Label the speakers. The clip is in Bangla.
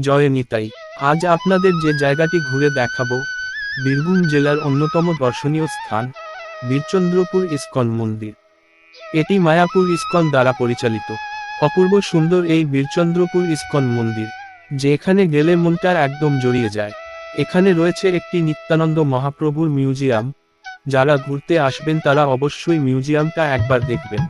Speaker 1: জয় নিতাই আজ আপনাদের যে জায়গাটি ঘুরে দেখাবো, বীরভূম জেলার অন্যতম দর্শনীয় স্থান, বীরচন্দ্রপুর ইস্কন মন্দির। এটি মায়াপুর ইস্কন দ্বারা পরিচালিত। অপূর্ব সুন্দর এই বীরচন্দ্রপুর ইস্কন মন্দির, যেখানে গেলে মনটা একদম জড়িয়ে যায়। এখানে রয়েছে একটি নিত্যানন্দ মহাপ্রভুর মিউজিয়াম, যারা ঘুরতে আসবেন তারা অবশ্যই মিউজিয়ামটা একবার দেখবেন।